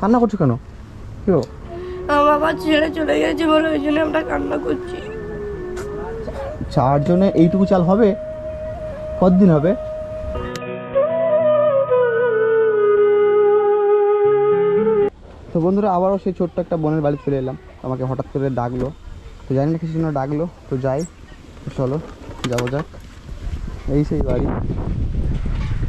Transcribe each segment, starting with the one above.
কান্না করছ কেন? কি? আমার বাবা ছেড়ে চলে গেছে বলে ওই জন্য আমরা কান্না করছি। চারজনে এইটুকু চাল হবে? কতদিন হবে? তো বন্ধুরা আবারও সেই ছোট্ট একটা বোনের বাড়ি চলে এলাম। আমাকে হঠাৎ করে ডাকলো। তো জানি না কিছু জন্য ডাকলো। তো যাই চলো যাব যাক। এই সেই বাড়ি।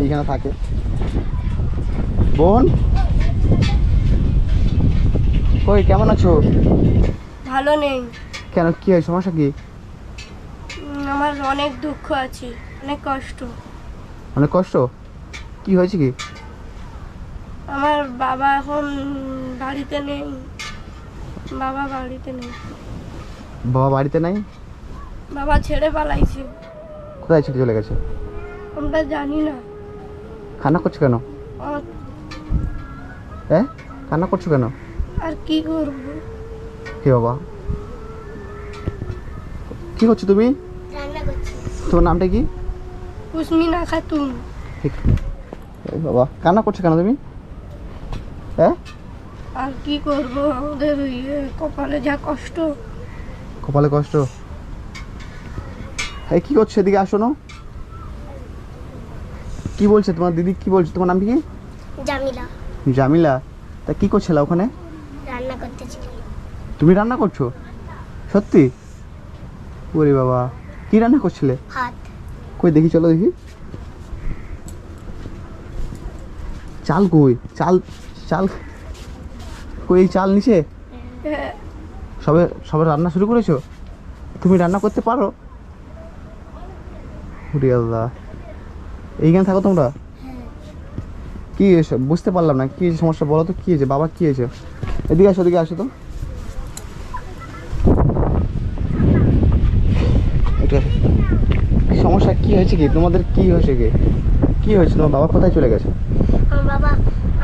এইখানে থাকে। বোন কই কেমন আছো? ভালো নেই। কেন কি হয় সমস্যা কি? আমার অনেক দুঃখ আছে অনেক কষ্ট। অনেক কষ্ট? কি হয়েছে কি? আমার বাবা এখন বাড়িতে নেই। বাবা বাড়িতে নেই। বাবা বাড়িতে নাই? বাবা ছেড়ে পালাইছে। কোথায় ছেড়ে চলে গেছে? আমরা জানি না। কান্না করছ কেন? হ্যাঁ? কান্না করছ কেন? আর কি করব? হে বাবা। কি করছ তুমি? রান্না করছি। তোমার নামটা কি? কুসমিনা খাতুন। ঠিক। বাবা কান্না করছ কেন তুমি? হ্যাঁ? আর কি করব আমাদের ইয়ে কপালে যা কষ্ট। কপালে কষ্ট? এই কি করছ এদিকে আসো না। কি বলছে তোমার দিদি? কি বলছে? তোমার নাম কি? জামিলা। জামিলা। তা কি করছিলে ওখানে? তুমি রান্না করছ? সত্যি? ওরে বাবা কি রান্না করছিলে? কই দেখি চলো দেখি। চাল কই? চাল চাল কই এই চাল নিচে? হ্যাঁ সবে সবে রান্না শুরু করেছ? তুমি রান্না করতে পারো? ওরে আল্লাহ। এইখানে থাকো তোমরা? কি হয়েছে? বুঝতে পারলাম না কি সমস্যা? বলো তো কি হয়েছে? বাবা কি হয়েছে? এদিকে আসো এদিকে আসো তো একটু আসো। কি সমস্যা কি হয়েছে কি? তোমাদের কি হয়েছে কি? কি হয়েছে? তোমার বাবা কোথায় চলে গেছে? আমার বাবা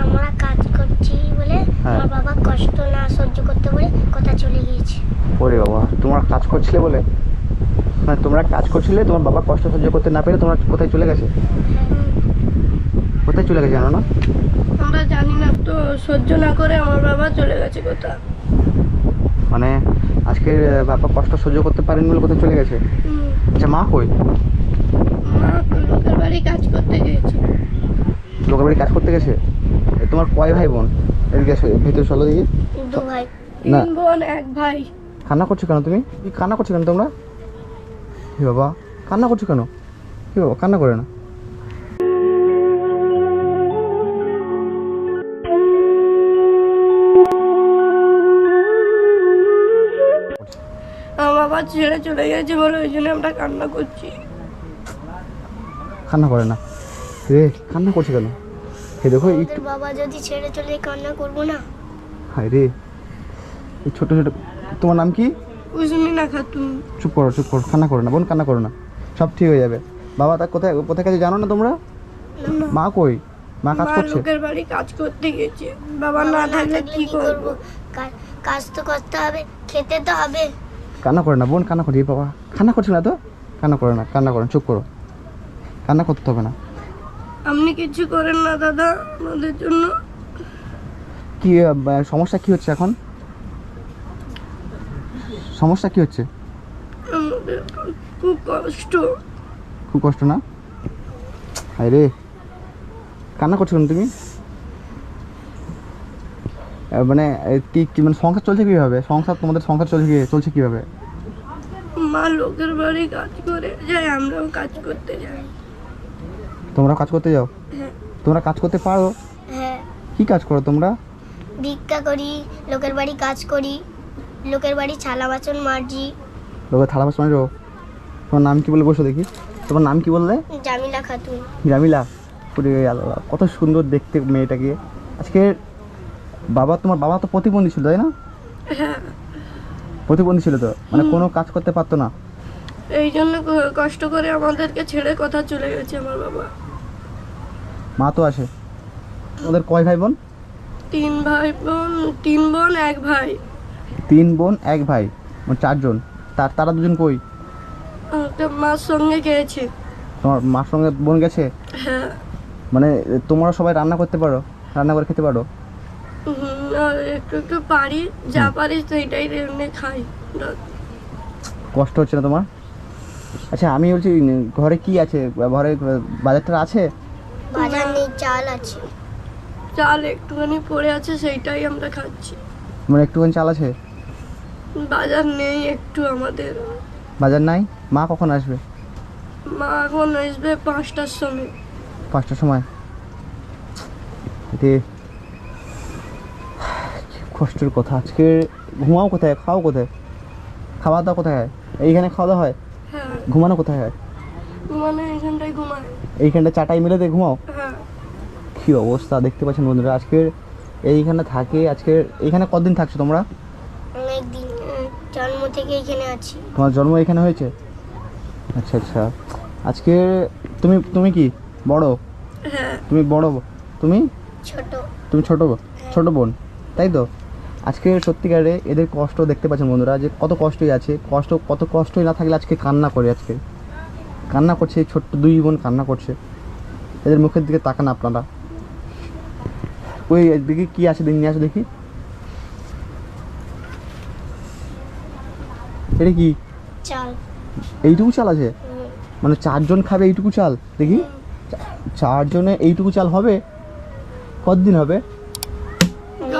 আমরা কাজ করছি বলে হ্যাঁ। আমার বাবা কষ্ট না সহ্য করতে বলে কথা চলে গিয়েছে। ওরে বাবা তোমরা কাজ করছিলে বলে? মানে তোমরা কাজ করছিলে তোমার বাবা কষ্ট সহ্য করতে না পেরে তোমরা কোথায় চলে গেছে? কোথায় চলে গেছে জানো না? আমরা জানি না তো সহ্য না করে আমার বাবা চলে গেছে কোথা মানে আজকে বাবা কষ্ট সহ্য করতে পারেন বলে কোথায় চলে গেছে? আচ্ছা মা কই? মা লোকের বাড়ি কাজ করতে গিয়েছে। লোকের বাড়ি কাজ করতে গেছে? তোমার কয় ভাই বোন এদিকে ভিতরে চলো দেখি। দু ভাই তিন বোন এক ভাই। কান্না করছ কেন তুমি? কি কান্না করছ কেন তোমরা? হে বাবা কান্না করছ কেন? কি বাবা কান্না করে না। আমার বাবা ছেড়ে চলে গেছে বলে ওই জন্য আমরা কান্না করছি। কান্না করে না। রে কান্না করছে কেন? হে দেখো একটু বাবা যদি ছেড়ে চলে কান্না করব না? হায় রে এই ছোটো ছোটো তোমার নাম কি? কুসমিনা খাতুন। চুপ করো চুপ করো কান্না করো না বোন কান্না করো না। সব ঠিক হয়ে যাবে। বাবা তা কোথায় কোথায় কাছে জানো না তোমরা? মা কই? মা কাজ মা করছে? লোকের বাড়ি কাজ করতে গেছে। বাবা না থাকলে কি করব? কাজ তো করতে হবে খেতে তো হবে। কান্না করে না বোন কান্না করি বাবা। কান্না করছে না তো? কান্না করে না কান্না করো না, চুপ করো। কান্না করতে হবে না। আপনি কিছু করেন না দাদা আমাদের জন্য। কি সমস্যা কি হচ্ছে এখন? সমস্যা কি হচ্ছে? খুব কষ্ট। খুব কষ্ট না? হায় রে। কান্না করছ তুমি? মানে কি কি মানে সংসার চলছে কীভাবে? সংসার তোমাদের সংসার চলছে কি চলছে কীভাবে? মা লোকের বাড়ি কাজ করে যাই আমরাও কাজ করতে যাই। তোমরা কাজ করতে যাও? হ্যাঁ। তোমরা কাজ করতে পারো? হ্যাঁ। কি কাজ করো তোমরা? ভিক্ষা করি লোকের বাড়ি কাজ করি লোকের বাড়ি ছালা বাসন মারজি লোকের থালা বাসন মাজো? তোমার নাম কি বলে বসো দেখি। তোমার নাম কি বললে? জামিলা খাতুন। জামিলা। পুরে আল্লাহ কত সুন্দর দেখতে মেয়েটাকে। আজকে বাবা তোমার বাবা তো প্রতিবন্ধী ছিল তাই না? হ্যাঁ। প্রতিবন্ধী ছিল তো? মানে কোনো কাজ করতে পারতো না। এই জন্য কষ্ট করে আমাদেরকে ছেড়ে কথা চলে গেছে আমার বাবা। মা তো আসে। ওদের কয় ভাই বোন তিন ভাই বোন তিন বোন এক ভাই। তিন বোন এক ভাই মানে চারজন। তার তারা দুজন কই? একটা মার সঙ্গে গিয়েছে তোমার মার সঙ্গে বোন গেছে? হ্যাঁ। মানে তোমরা সবাই রান্না করতে পারো? রান্না করে খেতে পারো? আর একটু একটু পারি যা পারি সেইটাই খাই। কষ্ট হচ্ছে না তোমার? আচ্ছা আমি বলছি ঘরে কি আছে? ঘরে বাজারটা আছে? বাজার নেই চাল আছে। চাল একটুখানি পড়ে আছে সেইটাই আমরা খাচ্ছি। মানে একটুখানি চাল আছে? বাজার নেই একটু আমাদের। বাজার নাই? মা কখন আসবে? মা এখন আসবে পাঁচটার সময়। পাঁচটার সময়? এতে কষ্টের কথা। আজকে ঘুমাও কোথায়? খাও কোথায়? খাওয়া দাওয়া কোথায়? হয় এইখানে খাওয়া দাওয়া হ্যাঁ? ঘুমানো কোথায় হয়? মানে এখানটায় ঘুমায়। এইখানটা চাটাই মেলে দিয়ে ঘুমাও? হ্যাঁ। কী অবস্থা দেখতে পাচ্ছেন বন্ধুরা? আজকের এইখানে থাকে আজকের এইখানে কতদিন থাকছো তোমরা? অনেক দিন জন্ম থেকে এখানে আছি। তোমার জন্ম এখানে হয়েছে? আচ্ছা আচ্ছা। আজকে তুমি তুমি কি? বড়? হ্যাঁ। তুমি বড় তুমি? ছোট। তুমি ছোট ছোট বোন। তাই তো? আজকে সত্যিকারে এদের কষ্ট দেখতে পাচ্ছেন বন্ধুরা যে কত কষ্টই আছে কষ্ট কত কষ্টই না থাকলে আজকে কান্না করে আজকে। কান্না করছে এই ছোট্ট দুই বোন কান্না করছে। এদের মুখের দিকে তাকান আপনারা। ওই দিকে কি আছে দিন নিয়ে আসো দেখি। এটা কি? চাল। এইটুকু চাল আছে? মানে চারজন খাবে এইটুকু চাল? দেখি। চারজনে এইটুকু চাল হবে? কতদিন হবে?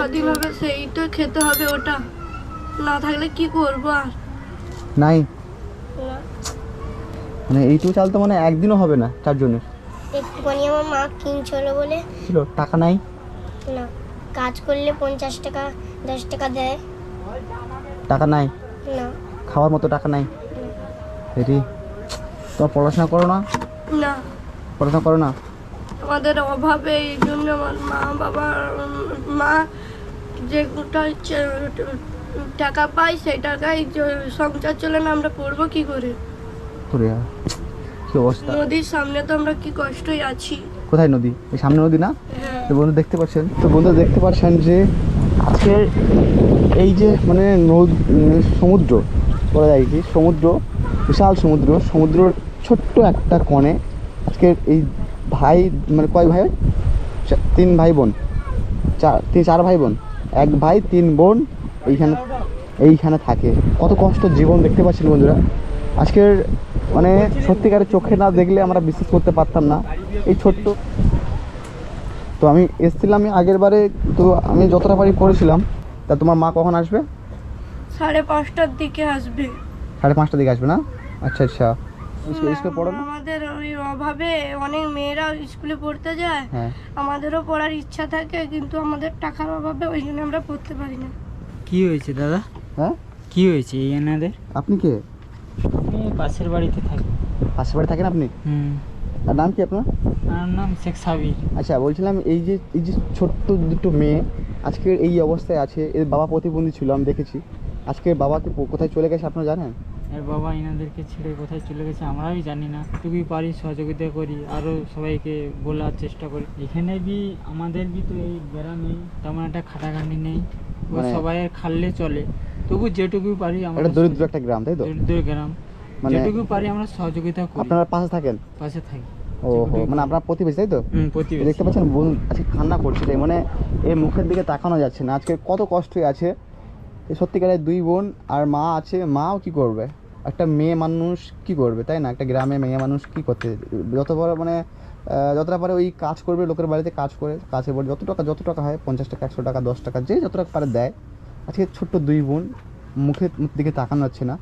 কদিন হবে সেইটা খেতে হবে ওটা। না থাকলে কি করব আর? নাই। মানে এইটুকু চাল তো মানে একদিনও হবে না চারজনের একটুখানি আমার মা কিনছিল বলে। ছিল টাকা নাই? না কাজ করলে পঞ্চাশ টাকা দশ টাকা দেয়। টাকা নাই? না। খাওয়ার মতো টাকা নাই? এটি তোমার পড়াশোনা করো না? না। পড়াশোনা করো না? আমাদের অভাবে এই জন্য আমার মা বাবা মা যে গোটা চ- টাকা পাই সেই টাকায় সংসার চলে না আমরা পড়ব কি করে? কি অবস্থা? নদীর সামনে তো আমরা কি কষ্টই আছি। কোথায় নদী? এই সামনে নদী না? হ্যাঁ। তো বন্ধু দেখতে পাচ্ছেন? তো বন্ধু দেখতে পাচ্ছেন যে আজকের এই যে মানে নদ- সমুদ্র বলা যায় কি? সমুদ্র বিশাল সমুদ্র সমুদ্রর ছোট্ট একটা কোণে আজকের এই ভাই মানে কয় ভাই? তিন ভাই বোন। চার তিন চার ভাই বোন। এক ভাই তিন বোন এইখানে এইখানে থাকে। কত কষ্ট জীবন দেখতে পাচ্ছেন বন্ধুরা। আজকের মানে সত্যিকারের চোখে না দেখলে আমরা বিশ্বাস করতে পারতাম না। এই ছোট্ট তো আমি এসেছিলাম আগের বারে তো আমি যতটা পারি করেছিলাম। তা তোমার মা কখন আসবে? সাড়ে পাঁচটার দিকে আসবে। সাড়ে পাঁচটার দিকে আসবে না? আচ্ছা আচ্ছা। স্কুলে স্কুলে পড়ো না? আমাদের অভাবে অনেক মেয়েরা স্কুলে পড়তে যায় হ্যাঁ। আমাদেরও পড়ার ইচ্ছা থাকে কিন্তু আমাদের টাকার অভাবে ওই জন্য আমরা পড়তে পারি না। কি হয়েছে দাদা? হ্যাঁ? কি হয়েছে এই এনাদের? আপনি কে? আমি পাশের বাড়িতে থাকি। পাশের বাড়ি থাকেন আপনি? হুম। আর নাম কি আপনার? আমার নাম শেখ সাবির। আচ্ছা বলছিলাম এই যে এই যে ছোট্ট দুটো মেয়ে আজকের এই অবস্থায় আছে এর বাবা প্রতিবন্ধী ছিল আমি দেখেছি। আজকের বাবাকে কো- কোথায় চলে গেছে আপনারা জানেন? এর বাবা এনাদেরকে ছেড়ে কোথায় চলে গেছে আমরাই জানি না। টুকুই পারি সহযোগিতা করি আরও সবাইকে বলার চেষ্টা করি। এখানে বি আমাদের বি তো এই গ্রামে তেমন একটা খাটাখাটি নেই। মানে- সবাই খাললে চলে। তবু যেটুকু পারি আমরা দরিদ্র একটা গ্রাম তাই তো? দরিদ্র গ্রাম। মানে- যেটুকু পারি আমরা সহযোগিতা করি। আপনারা পাশে থাকেন? পাশে থাকি। মানে আপনার প্রতিবেশী তাই তো? প্রতিবেশী। দেখতে পাচ্ছেন বোন আজকে কান্না করছে তাই মানে মুখের দিকে তাকানো যাচ্ছে না। আজকে কত কষ্টই আছে। সত্যিকারের দুই বোন আর মা আছে মাও কি করবে? একটা মেয়ে মানুষ কি করবে তাই না? একটা গ্রামে মেয়ে মানুষ কি করতে যত বড় মানে যতটা পারে ওই কাজ করবে লোকের বাড়িতে কাজ করে কাছে বলে যত টাকা যত টাকা হয় পঞ্চাশ টাকা একশো টাকা দশ টাকা যে যত টাকা পারে দেয়। আজকে ছোট্ট দুই বোন মুখের মুখ দিকে তাকানো যাচ্ছে না।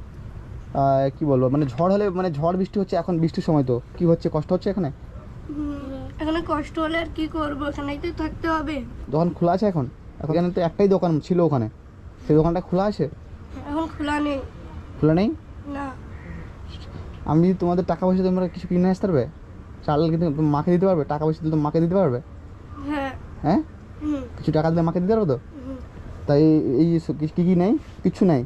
কি বলব মানে ঝড় হলে মানে ঝড় বৃষ্টি হচ্ছে এখন বৃষ্টির সময় তো। কি হচ্ছে কষ্ট হচ্ছে এখানে? এখানে কষ্ট হলে আর কি করব? এখানেই তো থাকতে হবে। দোকান খোলা আছে এখন এখন? এখানে তো একটাই দোকান ছিল ওখানে। সেই দোকানটা খোলা আছে? এখন খোলা নেই। খোলা নেই? আমি যদি তোমাদের টাকা পয়সা তোমরা কিছু কিনে আসতে পারবে? চাল কিন্তু মাকে দিতে পারবে? টাকা পয়সা দিলে তো মাকে দিতে পারবে? হ্যাঁ। হ্যাঁ? কিছু টাকা দিলে মাকে দিতে পারবে তো? তাই এই কি কি নেই? কিচ্ছু নেই?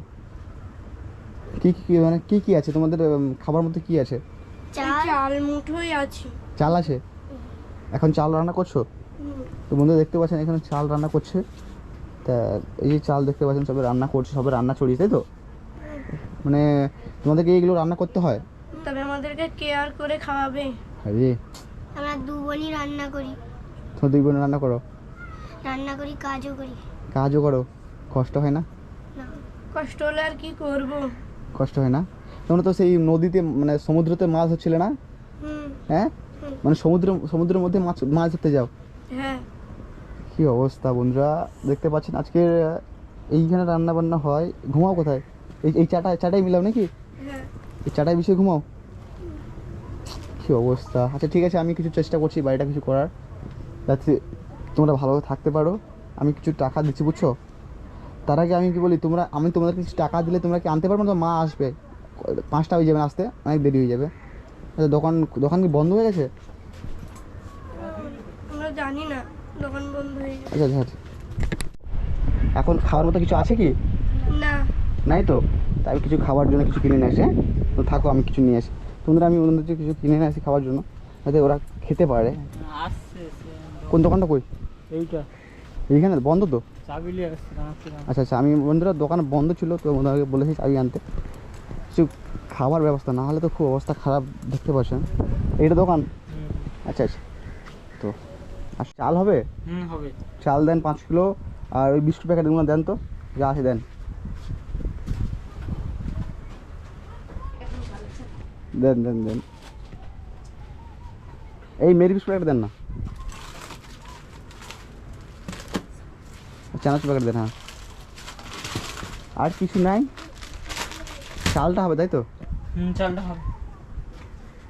কি কি মানে কি কি আছে? তোমাদের খাবার মধ্যে কি আছে? চাল। চাল মুঠোই আছে। চাল আছে? এখন চাল রান্না করছ? তো বন্ধু দেখতে পাচ্ছেন এখানে চাল রান্না করছে। তা এই যে চাল দেখতে পাচ্ছেন সবাই রান্না করছে সবাই রান্না চড়িয়ে তাই তো? মানে তোমাদেরকে এইগুলো রান্না করতে হয়? আমাদেরকে কেয়ার করে খাওয়াবে। আরে আমরা দু বোনই রান্না করি। তোমার দুই বোন রান্না করো? রান্না করি কাজও করি। কাজও করো? কষ্ট হয় না? না। কষ্ট হলে আর কি করব? কষ্ট হয় না? তোমরা তো সেই নদীতে মানে সমুদ্রতে মাছ হচ্ছিলে না? হুম। হ্যাঁ? মানে সমুদ্র সমুদ্রের মধ্যে মাছ মাছ ধরতে যাও? হ্যাঁ। কি অবস্থা বন্ধুরা? দেখতে পাচ্ছেন আজকে এইখানে রান্না বান্না হয়। ঘুমাও কোথায়? এই এই চাটা চাটাই মিলাও নাকি? হ্যাঁ। এই চাটাই বিষয়ে ঘুমাও। কি অবস্থা? আচ্ছা ঠিক আছে আমি কিছু চেষ্টা করছি বাড়িটা কিছু করার। যাতে তোমরা ভালোভাবে থাকতে পারো। আমি কিছু টাকা দিচ্ছি বুঝছ? তার আগে আমি কি বলি তোমরা আমি তোমাদের কিছু টাকা দিলে তোমরা কি আনতে পারবে? না তো মা আসবে। পাঁচটা হয়ে যাবে আসতে অনেক দেরি হয়ে যাবে। আচ্ছা দোকান দোকান কি বন্ধ হয়ে গেছে? জানি না দোকান বন্ধ হয়ে গেছে। আচ্ছা আচ্ছা এখন খাওয়ার মতো কিছু আছে কি? না। নাই তো? তাই কিছু খাওয়ার জন্য কিছু কিনে নিয়ে আসি হ্যাঁ? তো থাকো আমি কিছু নিয়ে আসি। তোমরা আমি থেকে কিছু কিনে নিয়ে আসি খাওয়ার জন্য যাতে ওরা খেতে পারে। কোন দোকানটা কই? এইটা। এইখানে বন্ধ তো? আচ্ছা আচ্ছা আমি বন্ধুরা দোকান বন্ধ ছিল তো ওনাকে বলেছি চাবি আনতে। কিছু খাবার ব্যবস্থা না হলে তো খুব অবস্থা খারাপ দেখতে পাচ্ছেন। এইটা দোকান? আচ্ছা আচ্ছা। তো আর চাল হবে? হবে। চাল দেন পাঁচ কিলো আর ওই বিস্কুট প্যাকেটগুলো দেন তো যা আছে দেন। দেন দেন দেন। এই মেরি বিস্কুট প্যাকেট দেন না। চানাচুর প্যাকেট দেন হ্যাঁ। আর কিছু নাই? চালটা হবে তাই তো? হুম চালটা হবে।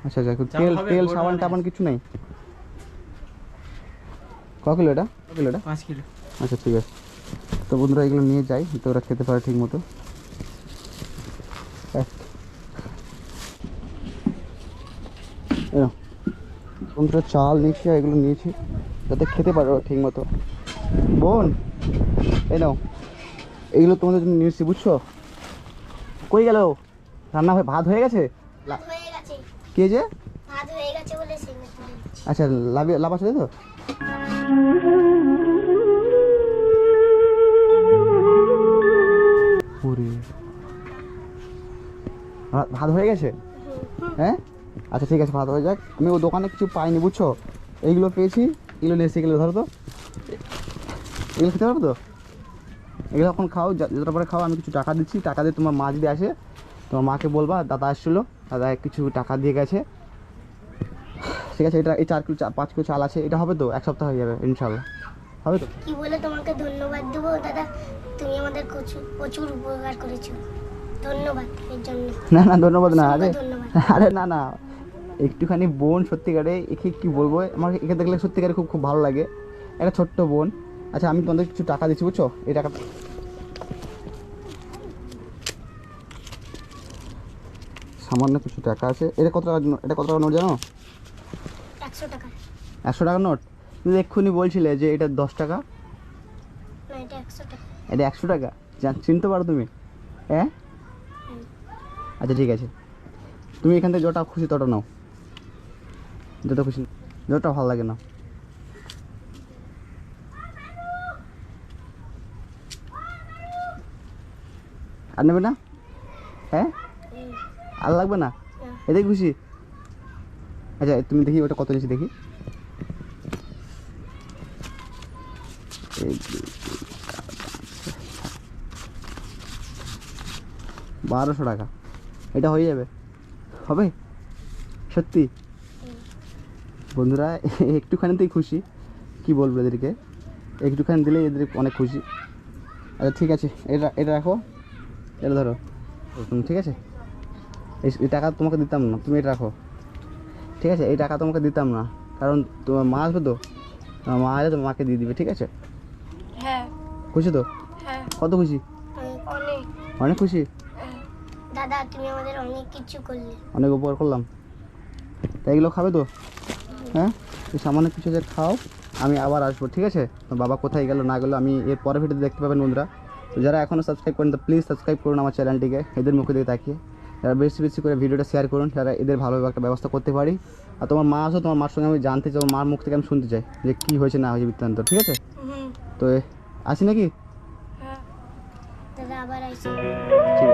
আচ্ছা আচ্ছা তেল তেল সাবান মানে টাবান কিছু নেই? ক কিলো এটা? ক কিলো এটা? পাঁচ কিলো। আচ্ছা ঠিক আছে। তো বন্ধুরা এগুলো নিয়ে যাই তো ওরা খেতে পারে ঠিক মতো এই। এই নাও। বন্ধুরা চাল নিয়েছি আর এগুলো নিয়েছি যাতে খেতে পারো ঠিক মতো বোন এই নাও। এইগুলো তোমাদের জন্য নিয়েছি বুঝছ? কই গেল? রান্না হয়ে ভাত হয়ে গেছে? কে যে। আচ্ছা লাভ লাভ আছে তাই তো ভাত হয়ে গেছে? হ্যাঁ? আচ্ছা ঠিক আছে ভাত হয়ে যাক। আমি ও দোকানে কিছু পাইনি, বুঝছ? এইগুলো পেয়েছি, এগুলো নিয়ে এসে এগুলো ধরো তো। এগুলো খেতে পারবে তো? এগুলো এখন খাও যতটা পরে খাও, আমি কিছু টাকা দিচ্ছি। টাকা দিয়ে তোমার মা যদি আসে। তোমার মাকে বলবা, দাদা আসছিল, দাদা কিছু টাকা দিয়ে গেছে। ঠিক আছে, এটা এই চার কিলো পাঁচ কিলো চাল আছে, এটা হবে তো? এক সপ্তাহ হয়ে যাবে, ইনশাল্লাহ। হবে তো? কি বলে তোমাকে ধন্যবাদ দেবো? দাদা, তুমি আমাদের প্রচুর প্রচুর উপকার করেছ। ধন্যবাদ এর জন্য। না না ধন্যবাদ না আরে আরে না না একটুখানি বোন সত্যিকারে একে কি বলব আমার একে দেখলে সত্যিকারে খুব খুব ভালো লাগে। একটা ছোট্ট বোন। আচ্ছা আমি তোমাদের কিছু টাকা দিচ্ছি বুঝছ? এই টাকা সামান্য কিছু টাকা আছে। এটা কত টাকা এটা কত টাকা নোট জানো? একশো টাকা। একশো নোট? তুমি এক্ষুনি বলছিলে যে এটা দশ টাকা। এটা একশো টাকা। এটা একশো টাকা? চিনতে পারো তুমি। হ্যাঁ? আচ্ছা ঠিক আছে। তুমি এখান থেকে যটা খুশি তটা নাও। যত খুশি, যতটা ভালো লাগে না আর নেবে না? হ্যাঁ? আর লাগবে না। এটাই খুশি? আচ্ছা তুমি দেখি ওটা কত নিয়েছি, দেখি। বারোশো টাকা। এটা হয়ে যাবে। হবে? সত্যি? বন্ধুরা একটুখানিতেই খুশি। কি বলব এদেরকে? একটুখানি দিলে এদের অনেক খুশি। আচ্ছা ঠিক আছে। এটা এটা রাখো। এটা ধরো। তুমি ঠিক আছে? এই টাকা তোমাকে দিতাম না। তুমি এটা রাখো। ঠিক আছে? এই টাকা তোমাকে দিতাম না। কারণ তোমার মা আসবে তো? মা আসলে তোমার মাকে দিয়ে দিবে ঠিক আছে? হ্যাঁ। খুশি তো? হ্যাঁ। কত খুশি? অনেক খুশি। দাদা তুমি আমাদের অনেক কিছু করলে। অনেক উপকার করলাম। তাই এগুলো খাবে তো? হ্যাঁ? এই সামান্য কিছু যে খাও আমি আবার আসব ঠিক আছে? তো বাবা কোথায় গেল না গেলো আমি এর পরের ভিডিওতে দেখতে পাবেন বন্ধুরা। তো যারা এখনও সাবস্ক্রাইব করেন তো প্লিজ সাবস্ক্রাইব করুন আমার চ্যানেলটিকে এদের মুখে দিকে তাকিয়ে। যারা বেশি বেশি করে ভিডিওটা শেয়ার করুন যারা এদের ভালোভাবে একটা ব্যবস্থা করতে পারি। আর তোমার মা আসো তোমার মার সঙ্গে আমি জানতে চাই মার মুখ থেকে আমি শুনতে চাই যে কী হয়েছে না হয়েছে বৃত্তান্ত ঠিক আছে? তো আসি নাকি? হ্যাঁ। ঠিক